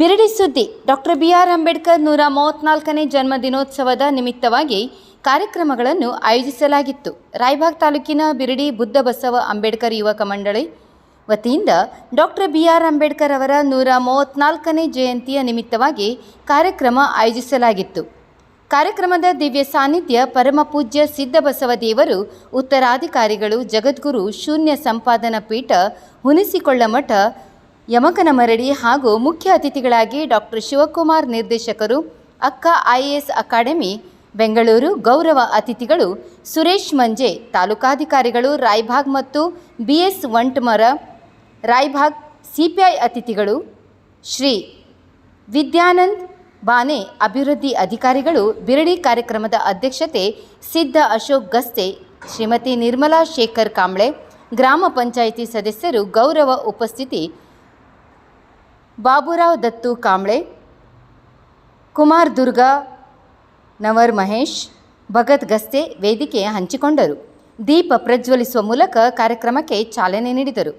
ಬಿರಡಿ ಸುದ್ದಿ. Doctor B R Ambedkar ನೂರ ಮೂವತ್ನಾಲ್ಕನೇ ಜನ್ಮ ದಿನೋತ್ಸವದ ನಿಮಿತ್ತವಾಗಿ ಕಾರ್ಯಕ್ರಮಗಳನ್ನು ಆಯೋಜಿಸಲಾಗಿತ್ತು. ರಾಯಬಾಗ್ ತಾಲೂಕಿನ ಬಿರಡಿ ಬುದ್ಧ ಬಸವ ಅಂಬೇಡ್ಕರ್ ಯುವಕ ಮಂಡಳಿ ವತಿಯಿಂದ ಡಾಕ್ಟರ್ ಬಿ ಆರ್ ಅಂಬೇಡ್ಕರ್ ಅವರ ನೂರ ಮೂವತ್ನಾಲ್ಕನೇ ಜಯಂತಿಯ ನಿಮಿತ್ತವಾಗಿ ಕಾರ್ಯಕ್ರಮ ಆಯೋಜಿಸಲಾಗಿತ್ತು. ಕಾರ್ಯಕ್ರಮದ ದಿವ್ಯ ಸಾನ್ನಿಧ್ಯ ಪರಮಪೂಜ್ಯ ಸಿದ್ಧಬಸವ ದೇವರು, ಉತ್ತರಾಧಿಕಾರಿಗಳು, ಜಗದ್ಗುರು, ಶೂನ್ಯ ಸಂಪಾದನಾ ಪೀಠ ಹುನಿಸಿಕೊಳ್ಳಮಠ ಯಮಕನ ಮರಡಿ ಹಾಗೂ ಮುಖ್ಯ ಅತಿಥಿಗಳಾಗಿ ಡಾಕ್ಟರ್ ಶಿವಕುಮಾರ್ ನಿರ್ದೇಶಕರು, ಅಕ್ಕ ಐಎಎಸ್ ಅಕಾಡೆಮಿ, ಬೆಂಗಳೂರು ಗೌರವ ಅತಿಥಿಗಳು, ಸುರೇಶ್ ಮಂಜೆ, ತಾಲೂಕಾಧಿಕಾರಿಗಳು, ರಾಯ್ಭಾಗ್ ಮತ್ತು ಬಿಎಸ್ ವಂಟ್ಮರ ರಾಯ್ಭಾಗ್ ಸಿಪಿಐ ಅತಿಥಿಗಳು, ಶ್ರೀ ವಿದ್ಯಾನಂದ್ ಬಾನೆ ಅಭಿವೃದ್ಧಿ ಅಧಿಕಾರಿಗಳು, ಬಿರಡಿ ಕಾರ್ಯಕ್ರಮದ ಅಧ್ಯಕ್ಷತೆ ಸಿದ್ಧ ಅಶೋಕ್ ಗಸ್ತೆ, ಶ್ರೀಮತಿ ನಿರ್ಮಲಾ ಶೇಖರ್ ಕಾಂಬ್ಳೆ, ಗ್ರಾಮ ಪಂಚಾಯಿತಿ ಸದಸ್ಯರು ಗೌರವ ಉಪಸ್ಥಿತಿ ಬಾಬುರಾವ್ ದತ್ತು ಕಾಂಬ್ಳೆ ಕುಮಾರ್ ದುರ್ಗಾ, ನವರ್ ಮಹೇಶ್, ಭಗತ್ ಗಸ್ತೆ ವೇದಿಕೆ ಹಂಚಿಕೊಂಡರು. ದೀಪ ಪ್ರಜ್ವಲಿಸುವ ಮೂಲಕ ಕಾರ್ಯಕ್ರಮಕ್ಕೆ ಚಾಲನೆ ನೀಡಿದರು.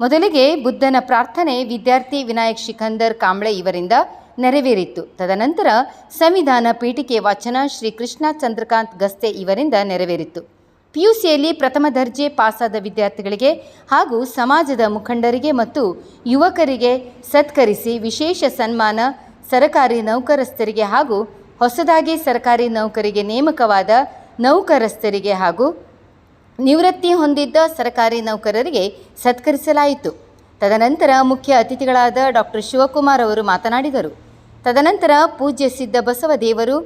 ಮೊದಲಿಗೆ ಬುದ್ಧನ ಪ್ರಾರ್ಥನೆ ವಿದ್ಯಾರ್ಥಿ ವಿನಾಯಕ್ ಶಿಖಂದರ್ ಕಾಂಬ್ಳೆ ಇವರಿಂದ ನೆರವೇರಿತ್ತು ತದನಂತರ ಸಂವಿಧಾನ ಪೀಠಿಕೆ ವಾಚನ ಶ್ರೀ ಕೃಷ್ಣ ಚಂದ್ರಕಾಂತ್ ಗಸ್ತೆ ಇವರಿಂದ ನೆರವೇರಿತು. ಪಿಯುಸಿಯಲ್ಲಿ ಪ್ರಥಮ ದರ್ಜೆ ಪಾಸಾದ ವಿದ್ಯಾರ್ಥಿಗಳಿಗೆ ಹಾಗೂ ಸಮಾಜದ ಮುಖಂಡರಿಗೆ ಮತ್ತು ಯುವಕರಿಗೆ ಸತ್ಕರಿಸಿ ವಿಶೇಷ ಸನ್ಮಾನ, ಸರಕಾರಿ ನೌಕರಸ್ಥರಿಗೆ ಹಾಗೂ ಹೊಸದಾಗಿ ಸರ್ಕಾರಿ ನೌಕರಿಗೆ ನೇಮಕವಾದ ನೌಕರಸ್ಥರಿಗೆ ಹಾಗೂ ನಿವೃತ್ತಿ ಹೊಂದಿದ್ದ ಸರ್ಕಾರಿ ನೌಕರರಿಗೆ ಸತ್ಕರಿಸಲಾಯಿತು. ತದನಂತರ ಮುಖ್ಯ ಅತಿಥಿಗಳಾದ ಡಾಕ್ಟರ್ ಶಿವಕುಮಾರ್ ಅವರು ಮಾತನಾಡಿದರು. ತದನಂತರ ಪೂಜ್ಯ ಸಿದ್ಧ ಬಸವ ದೇವರು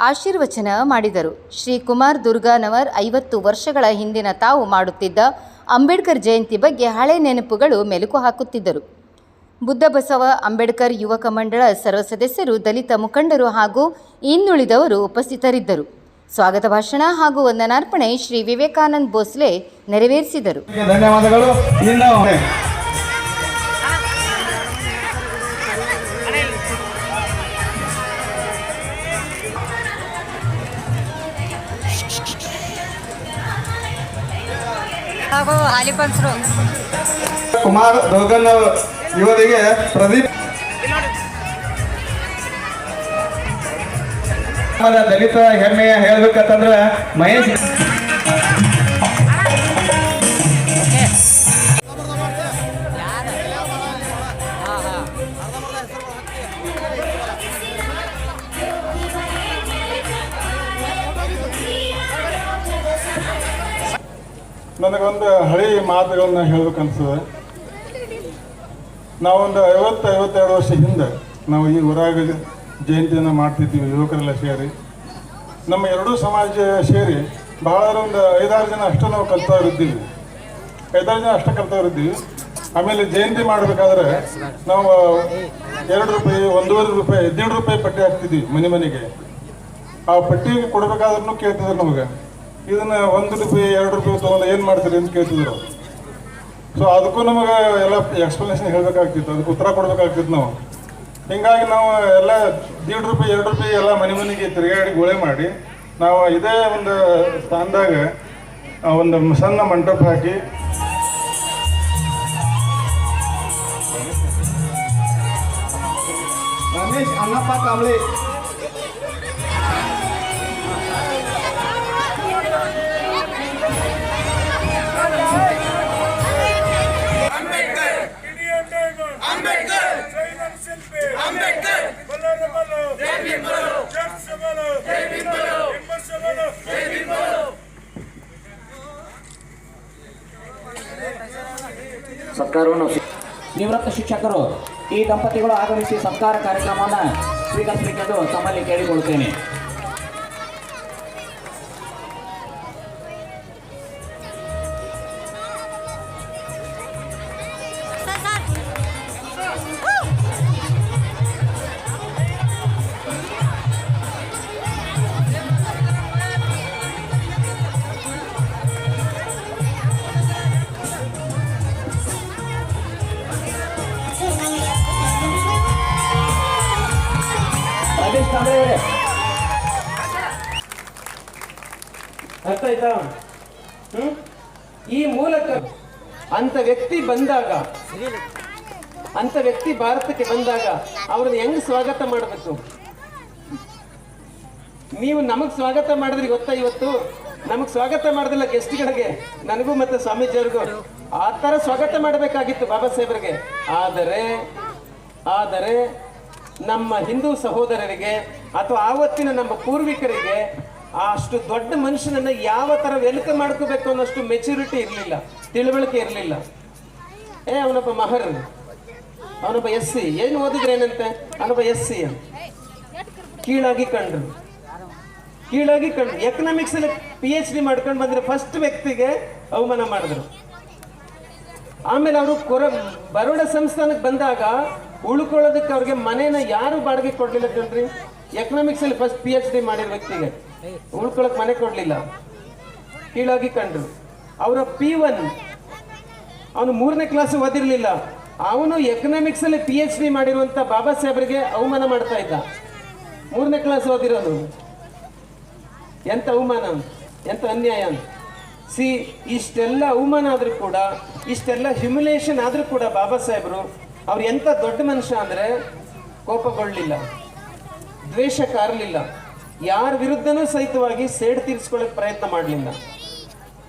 ಆಶೀರ್ವಚನ ಮಾಡಿದರು. ಶ್ರೀ ಕುಮಾರ್ ದುರ್ಗಾನವರ್ ಐವತ್ತು ವರ್ಷಗಳ ಹಿಂದಿನ ತಾವು ಮಾಡುತ್ತಿದ್ದ ಅಂಬೇಡ್ಕರ್ ಜಯಂತಿ ಬಗ್ಗೆ ಹಳೆ ನೆನಪುಗಳು ಮೆಲುಕು ಹಾಕುತ್ತಿದ್ದರು. ಬುದ್ಧ ಬಸವ ಅಂಬೇಡ್ಕರ್ ಯುವಕ ಮಂಡಳ ಸರ್ವ ಸದಸ್ಯರು ದಲಿತ ಮುಖಂಡರು ಹಾಗೂ ಇನ್ನುಳಿದವರು ಉಪಸ್ಥಿತರಿದ್ದರು. ಸ್ವಾಗತ ಭಾಷಣ ಹಾಗೂ ವಂದನಾರ್ಪಣೆ ಶ್ರೀ ವಿವೇಕಾನಂದ್ ಭೋಸ್ಲೆ ನೆರವೇರಿಸಿದರು. ಹಾಗೂ ಹಾಲಿ ಕುಮಾರ್ ದುರ್ಗನ್ ಇವರಿಗೆ ಪ್ರದೀಪ್. ದಲಿತ ಹೆಮ್ಮೆಯ ಹೇಳ್ಬೇಕಂತಂದ್ರೆ ಮಹೇಶ್ ನನಗೊಂದು ಹಳೆಯ ಮಾತುಗಳನ್ನ ಹೇಳ್ಬೇಕನ್ಸದ. ನಾವೊಂದು ಐವತ್ತು, ಐವತ್ತೆರಡು ವರ್ಷ ಹಿಂದೆ ನಾವು ಈ ಊರಾಗ ಜಯಂತಿಯನ್ನು ಮಾಡ್ತಿದ್ದೀವಿ ಯುವಕರೆಲ್ಲ ಸೇರಿ. ನಮ್ಮ ಎರಡೂ ಸಮಾಜ ಸೇರಿ ಬಹಳ ಒಂದು ಐದಾರು ಜನ ಅಷ್ಟು ನಾವು ಕಲ್ತಾ ಇದ್ದೀವಿ ಐದಾರು ಜನ ಅಷ್ಟು ಕಲ್ತಾ ಇದ್ದೀವಿ ಆಮೇಲೆ ಜಯಂತಿ ಮಾಡಬೇಕಾದ್ರೆ ನಾವು ಎರಡು ರೂಪಾಯಿ, ಒಂದೂವರೆ ರೂಪಾಯಿ, ಹದಿನೇಳು ರೂಪಾಯಿ ಪಟ್ಟಿ ಹಾಕ್ತಿದ್ವಿ ಮನೆ ಮನೆಗೆ. ಆ ಪಟ್ಟಿ ಕೊಡಬೇಕಾದ್ರೂ ಕೇಳ್ತಿದ್ರು ನಮಗೆ. ಇದನ್ನ ಒಂದು ರೂಪಾಯಿ, ಎರಡು ರೂಪಾಯಿ ತೊಗೊಂಡು ಏನು ಮಾಡ್ತೀರಿ ಅಂತ ಕೇಳ್ತಿದ್ರು. ಸೊ ಅದಕ್ಕೂ ನಮಗೆ ಎಲ್ಲ ಎಕ್ಸ್ಪ್ಲನೇಷನ್ ಹೇಳಬೇಕಾಗ್ತಿತ್ತು. ಅದಕ್ಕೆ ಉತ್ತರ ಕೊಡಬೇಕಾಗ್ತಿತ್ತು ನಾವು. ಹಿಂಗಾಗಿ ನಾವು ಎಲ್ಲ ದೀಡ್ ರೂಪಾಯಿ, ಎರಡು ರೂಪಾಯಿ ಎಲ್ಲ ಮನೆ ಮನೆಗೆ ತಿರುಗಾಡಿ ಗೋಳೆ ಮಾಡಿ ನಾವು ಇದೇ ಒಂದು ಸ್ಥಾನದಾಗ ಒಂದು ಸಣ್ಣ ಮಂಟಪ ಹಾಕಿ ರಮೇಶ್ ಅನ್ನಪ್ಪ ಕಾಂಬ್ಳೆ ಸತ್ಕಾರವನ್ನು ನಿವೃತ್ತ ಶಿಕ್ಷಕರು ಈ ದಂಪತಿಗಳು ಆಗಮಿಸಿ ಸತ್ಕಾರ ಕಾರ್ಯಕ್ರಮವನ್ನು ಸ್ವೀಕರಿಸಬೇಕೆಂದು ತಮ್ಮಲ್ಲಿ ಕೇಳಿಕೊಳ್ಳುತ್ತೇನೆ. ಅರ್ಥ ಆಯ್ತಾ ಹ್ಮ್? ಈ ಮೂಲಕ ಅಂತ ವ್ಯಕ್ತಿ ಬಂದಾಗ, ಅಂತ ವ್ಯಕ್ತಿ ಭಾರತಕ್ಕೆ ಬಂದಾಗ ಅವ್ರನ್ನ ಹೆಂಗ್ ಸ್ವಾಗತ ಮಾಡಬೇಕು? ನೀವು ನಮಗ್ ಸ್ವಾಗತ ಮಾಡಿದ್ರಿ ಗೊತ್ತಾ ಇವತ್ತು? ನಮಗ್ ಸ್ವಾಗತ ಮಾಡೋದಿಲ್ಲ ಗೆಸ್ಟ್ಗಳಿಗೆ ನನಗೂ ಮತ್ತೆ ಸ್ವಾಮೀಜಿಯವ್ರಿಗೂ. ಆ ತರ ಸ್ವಾಗತ ಮಾಡಬೇಕಾಗಿತ್ತು ಬಾಬಾ ಸಾಹೇಬ್ರಿಗೆ. ಆದರೆ ಆದರೆ ನಮ್ಮ ಹಿಂದೂ ಸಹೋದರರಿಗೆ ಅಥವಾ ಆವತ್ತಿನ ನಮ್ಮ ಪೂರ್ವಿಕರಿಗೆ ಆ ಅಷ್ಟು ದೊಡ್ಡ ಮನುಷ್ಯನನ್ನ ಯಾವ ತರ ವೆಲ್ಕಮ್ ಮಾಡ್ಕೋಬೇಕು ಅನ್ನೋಷ್ಟು ಮೆಚುರಿಟಿ ಇರಲಿಲ್ಲ, ತಿಳುವಳಿಕೆ ಇರಲಿಲ್ಲ. ಏ, ಅವನೊಬ್ಬ ಮಹರ್, ಅವನೊಬ್ಬ ಎಸ್ ಸಿ ಏನು ಓದಿದ್ರೆ ಏನಂತೆ? ಅವನೊಬ್ಬ ಎಸ್ ಸಿ ಕೀಳಾಗಿ ಕಂಡ್ರು. ಕೀಳಾಗಿ ಕಂಡ್ರು. ಎಕನಾಮಿಕ್ಸ್ ಅಲ್ಲಿ ಪಿ ಎಚ್ ಡಿ ಮಾಡ್ಕೊಂಡು ಬಂದ್ರೆ ಫಸ್ಟ್ ವ್ಯಕ್ತಿಗೆ ಅವಮಾನ ಮಾಡಿದ್ರು. ಆಮೇಲೆ ಅವರು ಕೊರ, ಬರೋಡ ಸಂಸ್ಥಾನಕ್ಕೆ ಬಂದಾಗ ಉಳ್ಕೊಳ್ಳೋದಕ್ಕೆ ಅವ್ರಿಗೆ ಮನೇನ ಯಾರು ಬಾಡಿಗೆ ಕೊಡ್ಲಿಲ್ಲ ಕಣ್ರಿ? ಎಕನಾಮಿಕ್ಸ್ ಅಲ್ಲಿ ಫಸ್ಟ್ ಪಿ ಎಚ್ ಡಿ ಮಾಡಿರೋ ವ್ಯಕ್ತಿಗೆ. ಉಳ್ಕೊಳಕ್ ಮನೆ ಕೊಡ್ಲಿಲ್ಲ. ಕೀಳಾಗಿ ಕಂಡ್ರು. ಅವರ ಪಿ ಒನ್ ಅವನು ಮೂರನೇ ಕ್ಲಾಸ್ ಓದಿರಲಿಲ್ಲ. ಅವನು ಎಕನಾಮಿಕ್ಸ್ ಅಲ್ಲಿ ಪಿ ಎಚ್ ಡಿ ಮಾಡಿರುವಂತ ಬಾಬಾ ಸಾಹೇಬ್ರಿಗೆ ಅವಮಾನ ಮಾಡ್ತಾ ಇದ್ದ. ಮೂರನೇ ಕ್ಲಾಸ್ ಓದಿರೋನು. ಎಂತ ಅವಮಾನ? ಎಂತ ಅನ್ಯಾಯ? ಸಿ, ಇಷ್ಟೆಲ್ಲ ಅವಮಾನ ಆದ್ರೂ ಕೂಡ, ಇಷ್ಟೆಲ್ಲ ಹ್ಯುಮಿಲೇಷನ್ ಆದ್ರೂ ಕೂಡ ಬಾಬಾ ಸಾಹೇಬರು ಅವ್ರು ಎಂತ ದೊಡ್ಡ ಮನುಷ್ಯ ಅಂದ್ರೆ ಕೋಪಗೊಳ್ಳಲಿಲ್ಲ ದ್ವೇಷ ಕಾರಲಿಲ್ಲ. ಯಾರ ವಿರುದ್ಧನೂ ಸಹಿತವಾಗಿ ಸೇಡ್ ತೀರಿಸ್ಕೊಳ್ಳೋಕೆ ಪ್ರಯತ್ನ ಮಾಡಲಿಲ್ಲ.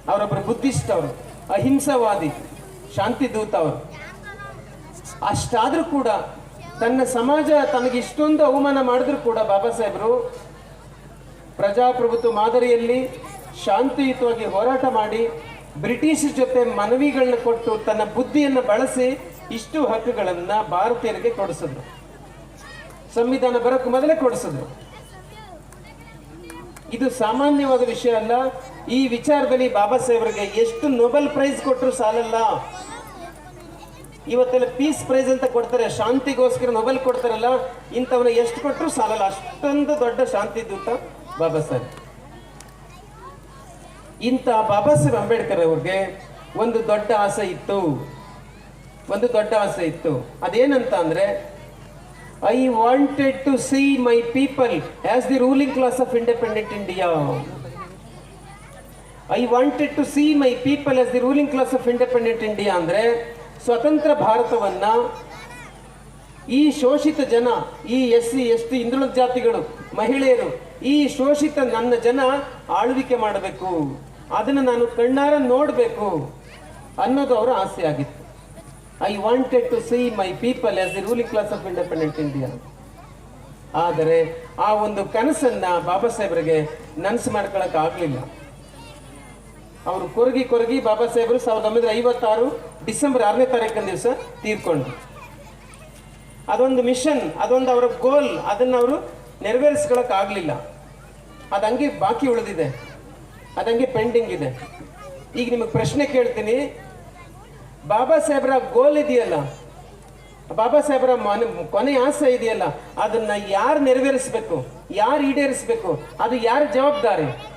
ಅವರೊಬ್ಬರು ಬುದ್ಧಿಸ್ಟ್ ಅವರು, ಅಹಿಂಸಾವಾದಿ ಶಾಂತಿ ದೂತ ಅವರು. ಅಷ್ಟಾದ್ರೂ ಕೂಡ ತನ್ನ ಸಮಾಜ ತನಗೆ ಇಷ್ಟೊಂದು ಅವಮಾನ ಮಾಡಿದ್ರು ಕೂಡ ಬಾಬಾ ಸಾಹೇಬರು ಪ್ರಜಾಪ್ರಭುತ್ವ ಮಾದರಿಯಲ್ಲಿ ಶಾಂತಿಯುತವಾಗಿ ಹೋರಾಟ ಮಾಡಿ ಬ್ರಿಟಿಷ್ ಜೊತೆ ಮನವಿಗಳನ್ನ ಕೊಟ್ಟು ತನ್ನ ಬುದ್ಧಿಯನ್ನು ಬಳಸಿ ಇಷ್ಟು ಹಕ್ಕುಗಳನ್ನ ಭಾರತೀಯರಿಗೆ ಕೊಡಿಸಿದ್ರು. ಸಂವಿಧಾನ ಬರೋಕ್ಕೆ ಮೊದಲೇ ಕೊಡಿಸಿದ್ರು. ಇದು ಸಾಮಾನ್ಯವಾದ ವಿಷಯ ಅಲ್ಲ. ಈ ವಿಚಾರದಲ್ಲಿ ಬಾಬಾ ಸಾಹೇಬರಿಗೆ ಎಷ್ಟು ನೊಬೆಲ್ ಪ್ರೈಸ್ ಕೊಟ್ಟರು ಸಾಲಲ್ಲ. ಇವತ್ತೆಲ್ಲ ಪೀಸ್ ಪ್ರೈಸ್ ಅಂತ ಕೊಡ್ತಾರೆ, ಶಾಂತಿಗೋಸ್ಕರ ನೊಬೆಲ್ ಕೊಡ್ತಾರಲ್ಲ ಇಂಥವನ್ನ ಎಷ್ಟು ಕೊಟ್ಟರು ಸಾಲಲ್ಲ. ಅಷ್ಟೊಂದು ದೊಡ್ಡ ಶಾಂತಿ ದೂತ ಬಾಬಾ ಸಾಹೇಬ್. ಇಂಥ ಬಾಬಾ ಸಾಹೇಬ್ ಅಂಬೇಡ್ಕರ್ ಅವ್ರಿಗೆ ಒಂದು ದೊಡ್ಡ ಆಸೆ ಇತ್ತು. ಒಂದು ದೊಡ್ಡ ಆಸೆ ಇತ್ತು. ಅದೇನಂತ ಅಂದ್ರೆ I wanted to see my people as the ruling class of independent India I wanted to see my people as the ruling class of independent India ಅಂದರೆ ಸ್ವತಂತ್ರ ಭಾರತವನ್ನು ಈ ಶೋಷಿತ ಜನ, ಈ ಎಸ್ ಸಿ ಎಸ್ ಟಿ ಹಿಂದುಳಿದ ಜಾತಿಗಳು, ಮಹಿಳೆಯರು, ಈ ಶೋಷಿತ ನನ್ನ ಜನ ಆಳ್ವಿಕೆ ಮಾಡಬೇಕು. ಅದನ್ನು ನಾನು ಕಣ್ಣಾರ ನೋಡಬೇಕು ಅನ್ನೋದು ಅವರ ಆಸೆ ಆಗಿತ್ತು. I wanted to see my people as the ruling class of independent India ಆದರೆ ಆ ಒಂದು ಕನಸನ್ನ ಬಾಬಾ ಸಾಹೇಬರಿಗೆ ನನಸು ಮಾಡ್ಕೊಳಕ್ ಆಗ್ಲಿಲ್ಲ. ಅವರು ಕೊರಗಿ ಕೊರಗಿ ಬಾಬಾ ಸಾಹೇಬರು ಸಾವಿರದ ಒಂಬೈನೂರ ಐವತ್ತಾರು ಡಿಸೆಂಬರ್ ಆರನೇ ತಾರೀಕಿನ ದಿವಸ ತೀರ್ಕೊಂಡ್ರು. ಅದೊಂದು ಮಿಷನ್, ಅದೊಂದು ಅವರ ಗೋಲ್, ಅದನ್ನು ಅವರು ನೆರವೇರಿಸ್ಕೊಳಕ್ ಆಗಲಿಲ್ಲ. ಅದಂಗೆ ಬಾಕಿ ಉಳಿದಿದೆ. ಅದಂಗೆ ಪೆಂಡಿಂಗ್ ಇದೆ. ಈಗ ನಿಮಗೆ ಪ್ರಶ್ನೆ ಕೇಳ್ತೀನಿ ಬಾಬಾ ಸಾಹೇಬ್ರ ಗೋಲ್ ಇದೆಯಲ್ಲ? ಬಾಬಾ ಸಾಹೇಬ್ರ ಕೊನೆ ಆಸೆ ಇದೆಯಲ್ಲ? ಅದನ್ನ ಯಾರು ನೆರವೇರಿಸ್ಬೇಕು? ಯಾರು ಈಡೇರಿಸ್ಬೇಕು? ಅದು ಯಾರ ಜವಾಬ್ದಾರಿ?